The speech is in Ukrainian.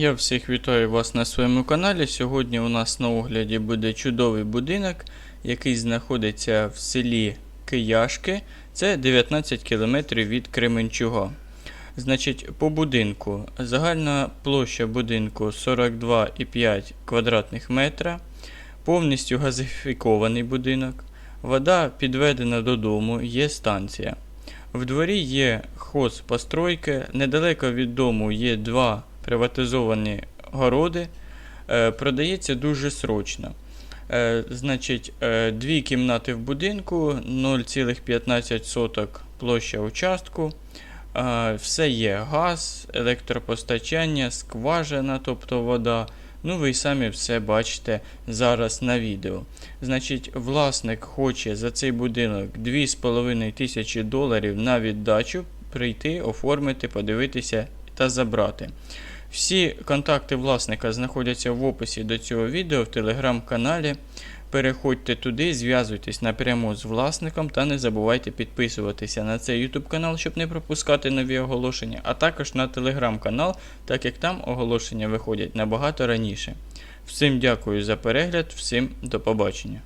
Я всіх вітаю вас на своєму каналі. Сьогодні у нас на огляді буде чудовий будинок, який знаходиться в селі Кияшки. Це 19 км від Кременчуга. Значить, по будинку загальна площа будинку 42,5 квадратних метра. Повністю газифікований будинок. Вода підведена додому, є станція. В дворі є хозпостройки, недалеко від дому є два приватизовані городи. Е, продається дуже срочно. Е, значить, е, дві кімнати в будинку, 0,15 площа участку. Все є газ, електропостачання, скважина, тобто вода. Ну, ви самі все бачите зараз на відео. Значить, власник хоче за цей будинок 2,5 тисячі доларів на віддачу прийти, оформити, подивитися та забрати. Всі контакти власника знаходяться в описі до цього відео в телеграм-каналі. Переходьте туди, зв'язуйтесь напряму з власником та не забувайте підписуватися на цей YouTube канал, щоб не пропускати нові оголошення, а також на телеграм-канал, так як там оголошення виходять набагато раніше. Всім дякую за перегляд, всім до побачення.